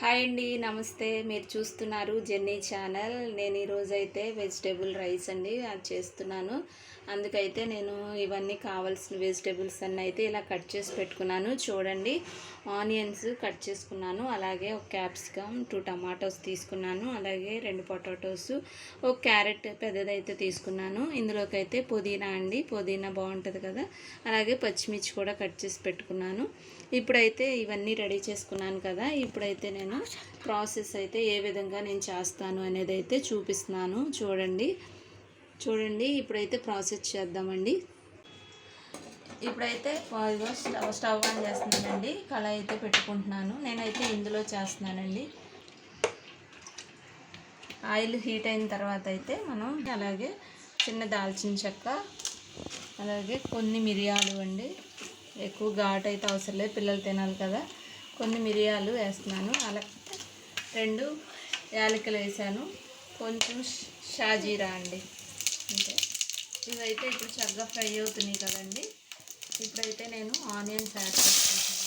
Hi అండి నమస్తే. మీరు చూస్తున్నారు జెన్నీ ఛానల్. నేను ఈరోజు అయితే వెజిటేబుల్ రైస్ అండి అది చేస్తున్నాను. అందుకైతే నేను ఇవన్నీ కావాల్సిన వెజిటేబుల్స్ అన్నీ అయితే ఇలా కట్ చేసి పెట్టుకున్నాను. చూడండి ఆనియన్స్ కట్ చేసుకున్నాను. అలాగే ఒక క్యాప్సికమ్ టూ టమాటోస్ తీసుకున్నాను. అలాగే రెండు పొటాటోస్ ఒక క్యారెట్ పెద్దదైతే తీసుకున్నాను. ఇందులోకి అయితే పుదీనా అండి. పుదీనా బాగుంటుంది కదా. అలాగే పచ్చిమిర్చి కూడా కట్ చేసి పెట్టుకున్నాను. ఇప్పుడైతే ఇవన్నీ రెడీ చేసుకున్నాను కదా. ఇప్పుడైతే నేను ప్రాసెస్ అయితే ఏ విధంగా నేను చేస్తాను అనేది అయితే చూపిస్తున్నాను. చూడండి. చూడండి ఇప్పుడైతే ప్రాసెస్ చేద్దామండి. ఇప్పుడైతే స్టవ్ స్టవ్ ఆన్ చేస్తున్నానండి. కళాయి అయితే పెట్టుకుంటున్నాను. నేనైతే ఇందులో చేస్తున్నానండి. ఆయిల్ హీట్ అయిన తర్వాత అయితే మనం అలాగే చిన్న దాల్చిన చెక్క అలాగే కొన్ని మిరియాలు అండి. ఎక్కువ ఘాట్ అయితే అవసరం లేదు. పిల్లలు తినాలి కదా. కొన్ని మిరియాలు వేస్తున్నాను. అలా రెండు యాలకులు వేసాను. కొంచెం షాజీరా అండి. అంటే ఇవైతే ఇప్పుడు చక్కగా ఫ్రై అవుతున్నాయి కదండి. ఇప్పుడైతే నేను ఆనియన్స్ యాడ్ చేసుకుంటున్నాను.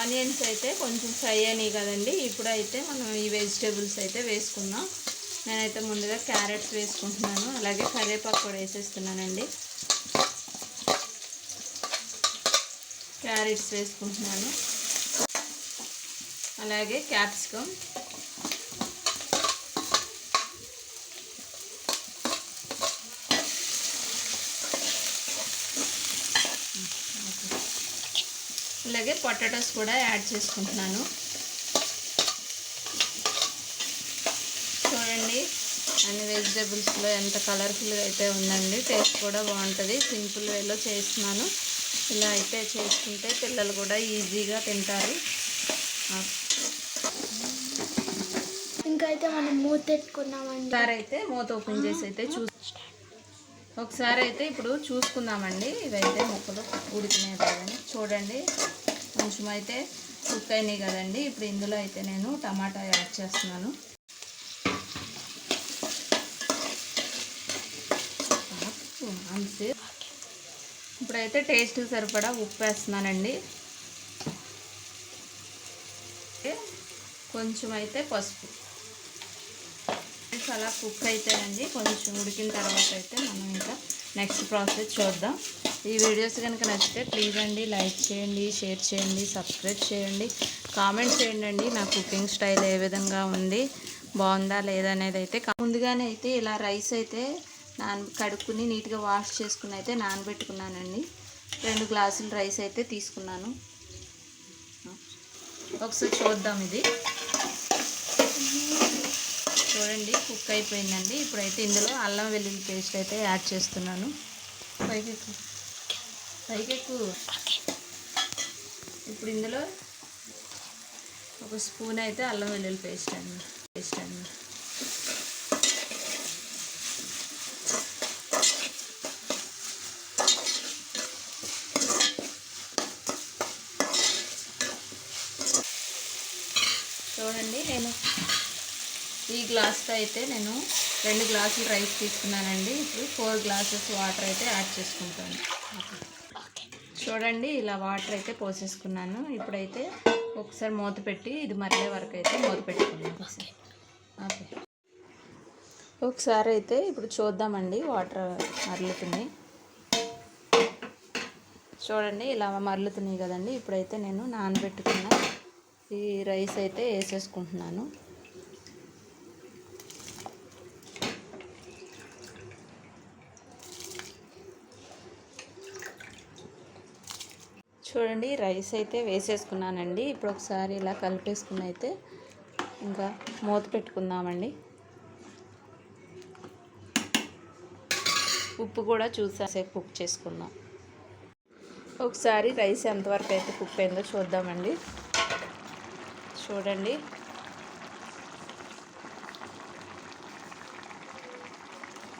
ఆనియన్స్ అయితే కొంచెం ఫ్రై అయినాయి కదండి. ఇప్పుడైతే మనం ఈ వెజిటేబుల్స్ అయితే వేసుకున్నాం నేనైతే ముందుగా క్యారెట్స్ వేసుకుంటున్నాను. అలాగే కరివేపాకు కూడా వేసేస్తున్నానండి. క్యారెట్స్ వేసుకుంటున్నాను. అలాగే క్యాప్సికమ్. అలాగే పొటాటోస్ కూడా యాడ్ చేసుకుంటున్నాను. చూడండి అన్ని వెజిటేబుల్స్లో ఎంత కలర్ఫుల్గా అయితే ఉందండి టేస్ట్ కూడా బాగుంటుంది. సింపుల్ వేలో చేస్తున్నాను. ఇలా అయితే చేసుకుంటే పిల్లలు కూడా ఈజీగా తింటారు. ఇంకా అయితే మనం మూత పెట్టుకున్నామండి. ఒకసారి అయితే మూత ఓపెన్ చేసి అయితే చూ ఒకసారి అయితే ఇప్పుడు చూసుకుందామండి. ఇవైతే ముక్కలు ఉడికినాయి కదండి. చూడండి కొంచెం అయితే కుక్ అయినాయి కదండి. ఇప్పుడు ఇందులో అయితే నేను టమాటా యాడ్ చేస్తున్నాను. అంతే ఇప్పుడైతే టేస్ట్ సరిపడా ఉప్పు వేస్తున్నానండి. కొంచెం అయితే పసుపు. అలా కుక్ అయితేనండి కొంచెం ఉడికిన తర్వాత అయితే మనం ఇంకా నెక్స్ట్ ప్రాసెస్ చూద్దాం. ఈ వీడియోస్ కనుక నచ్చితే ప్లీజ్ అండి లైక్ చేయండి షేర్ చేయండి సబ్స్క్రైబ్ చేయండి. కామెంట్ చేయండి అండి నా కుకింగ్ స్టైల్ ఏ విధంగా ఉంది బాగుందా లేదా అనేది అయితే ముందుగానే అయితే ఇలా రైస్ అయితే నాన్ కడుక్కుని నీట్గా వాష్ చేసుకుని అయితే నానబెట్టుకున్నానండి. రెండు గ్లాసులు రైస్ అయితే తీసుకున్నాను. ఒకసారి చూద్దాం ఇది. చూడండి కుక్ అయిపోయిందండి. ఇప్పుడైతే ఇందులో అల్లం వెల్లుల్లి పేస్ట్ అయితే యాడ్ చేస్తున్నాను. పైకెక్కు. పైకెక్కు. ఇప్పుడు ఇందులో ఒక స్పూన్ అయితే అల్లం వెల్లుల్లి పేస్ట్ అండి. పేస్ట్ అండి చూడండి నేను ఈ గ్లాస్తో అయితే నేను రెండు గ్లాసులు రైస్ తీసుకున్నానండి. ఇప్పుడు ఫోర్ గ్లాసెస్ వాటర్ అయితే యాడ్ చేసుకుంటాను. చూడండి ఇలా వాటర్ అయితే పోసేసుకున్నాను. ఇప్పుడైతే ఒకసారి మూత పెట్టి ఇది మరిగే వరకు అయితే మూత పెట్టుకున్నాను. ఓకే. ఒకసారి అయితే ఇప్పుడు చూద్దామండి వాటర్ మరలుతున్నాయి చూడండి ఇలా మరలుతున్నాయి కదండి. ఇప్పుడైతే నేను నానబెట్టుకున్న ఈ రైస్ అయితే వేసేసుకుంటున్నాను. చూడండి రైస్ అయితే వేసేసుకున్నానండి. ఇప్పుడు ఒకసారి ఇలా కలిపేసుకుని అయితే ఇంకా మూత పెట్టుకుందామండి. ఉప్పు కూడా చూసేసేపు కుక్ చేసుకుందాం ఒకసారి రైస్ ఎంతవరకు అయితే కుక్ అయిందో చూద్దామండి. చూడండి.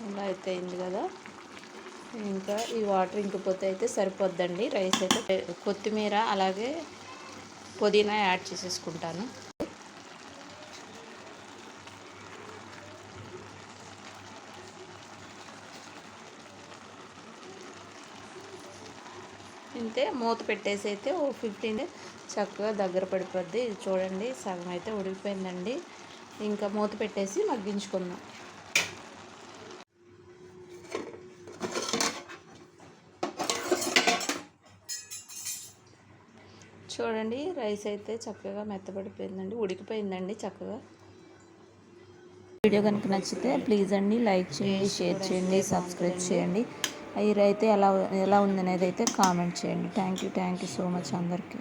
ఇలా అయితే అయింది కదా. ఇంకా ఈ వాటర్ ఇంకిపోతే అయితే సరిపోద్దండి. రైస్ అయితే కొత్తిమీర అలాగే పుదీనా యాడ్ చేసేసుకుంటాను. ఇంతే మూత పెట్టేసి అయితే ఓ ఫిఫ్టీన్ చక్కగా దగ్గర పడిపోద్ది. ఇది చూడండి సగం అయితే ఉడికిపోయిందండి. ఇంకా మూత పెట్టేసి మగ్గించుకుందాం. చూడండి రైస్ అయితే చక్కగా మెత్తపడిపోయిందండి ఉడికిపోయిందండి చక్కగా. వీడియో కనుక నచ్చితే ప్లీజ్ అండి లైక్ చేయండి షేర్ చేయండి సబ్స్క్రైబ్ చేయండి. హైర్ అయితే ఎలా ఎలా ఉందనేది అయితే కామెంట్ చేయండి. Thank you thank you so much అందరికీ.